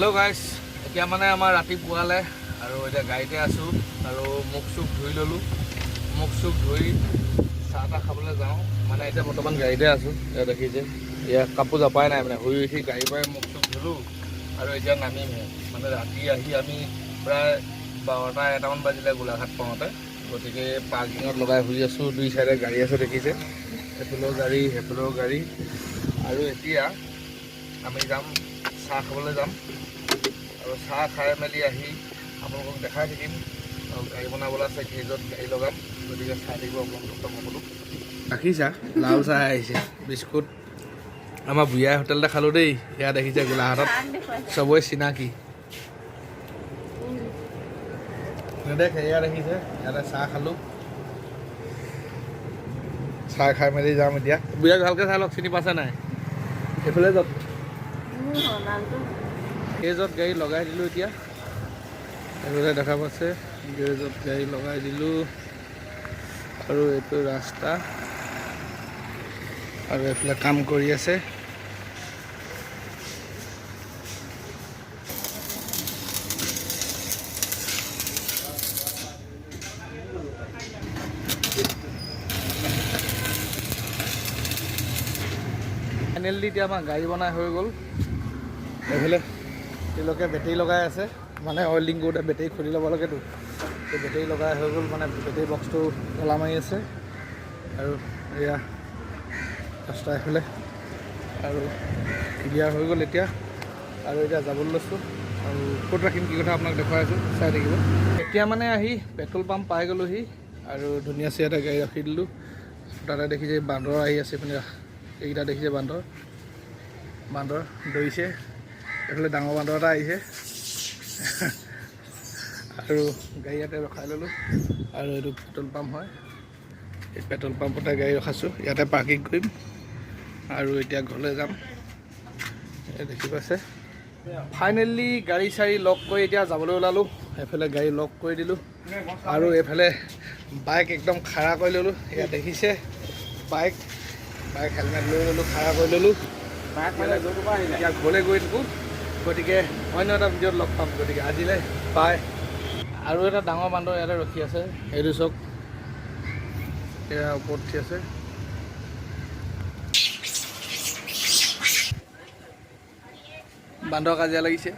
Hello' গাইছ এতিয়া মানে আমাৰ ৰাতি পুৱালে আৰু এতিয়া গাড়ীতে আছোঁ আৰু মুখ চুখ ধুই ল'লোঁ। মুখ চুখ ধুই চাহ তাহ খাবলৈ যাওঁ। মানে এতিয়া বৰ্তমান গাড়ীতে আছোঁ। এতিয়া দেখিছে ইয়াত কাপোৰ জাপাই নাই মানে। শুই উঠি গাড়ীৰ পৰাই মুখ চুখ ধুলোঁ আৰু এতিয়া নামিমহে মানে ৰাতি আহি আমি প্ৰায় বাৰটা এটামান বাজিলে গোলাঘাট পাওঁতে। গতিকে পাৰ্কিঙত লগাই শুই আছোঁ। দুই চাইডে গাড়ী আছে দেখিছে। সেইফালেও গাড়ী সেইফালেও গাড়ী। আৰু এতিয়া আমি যাম চাহ খাবলৈ যাম। আৰু চাহ খাই মেলি আহি আপোনালোকক দেখাই থাকিম। আৰু গাড়ী বনাবলৈ আছে গেজত গাড়ী লগাম। গতিকে চাই থাকিব আপোনালোকক সকলো গাখীৰ চাহ লাল চাহ আহিছে, বিস্কুট। আমাৰ বুঢ়াই হোটেলতে খালোঁ দেই সেয়া দেখিছে গোলাঘাটত। চবৰে চিনাকি। নেদেখে এয়া দেখিছে, ইয়াতে চাহ খালোঁ। চাহ খাই মেলি যাম এতিয়া। বুঢ়াক ভালকৈ চাই লওক, চিনি পাইছে নাই? সেইফালে যাওক। গেৰেজত গাড়ী লগাই দিলোঁ এতিয়া। এইফালে দেখা পাইছে, গেৰেজত গাড়ী লগাই দিলোঁ। আৰু এইটো ৰাস্তা। আৰু এইফালে কাম কৰি আছে। ফাইনেলি এতিয়া আমাৰ গাড়ী বনাই হৈ গ'ল। এইফালে তেওঁলোকে বেটেৰী লগাই আছে। মানে অইলিং কৰোঁতে বেটেৰী খুলি ল'ব লাগেতো। সেই বেটেৰী লগাই হৈ গ'ল মানে বেটেৰী বক্সটো তলা মাৰি আছে। আৰু এয়া ৰাস্তা এইফালে। আৰু ক্লিয়াৰ হৈ গ'ল এতিয়া। আৰু এতিয়া যাবলৈ লৈছোঁ। আৰু ক'ত ৰাখিম কি কথা আপোনাক দেখুৱাই আছোঁ, চাই থাকিব। এতিয়া মানে আহি পেট্ৰল পাম্প পাই গ'লোহি। আৰু ধুনীয়া চিয়াতে গাড়ী ৰাখি দিলোঁ। তাতে দেখিছে বান্দৰ আহি আছে এইপিনে। এইকেইটা দেখিছে বান্দৰ। বান্দৰ দৌৰিছে। এইফালে ডাঙৰ বান্দৰ এটা আহিছে। আৰু গাড়ী ইয়াতে ৰখাই ল'লোঁ। আৰু এইটো পেট্ৰল পাম্প হয়। এই পেট্ৰল পাম্পতে গাড়ী ৰখাইছোঁ। ইয়াতে পাৰ্কিং কৰিম। আৰু এতিয়া ঘৰলৈ যাম। দেখি পাইছে? ফাইনেলি গাড়ী চাড়ী লক কৰি এতিয়া যাবলৈ ওলালোঁ। এইফালে গাড়ী লক কৰি দিলোঁ। আৰু এইফালে বাইক একদম খাৰা কৰি ল'লোঁ। ইয়াত দেখিছে বাইক বাইক হেলমেট লৈ ল'লোঁ খাৰা কৰি ল'লোঁ। এতিয়া ঘৰলৈ গৈ থাকোঁ। গতিকে অন্য এটা ভিডিঅ'ত লগ পাম। গতিকে আজিলৈ বাই। আৰু এটা ডাঙৰ বান্দৰ ইয়াতে ৰখি আছে। এইটো চাওক। এয়া ওপৰত উঠি আছে। বান্দৰ কাজিয়া লাগিছে।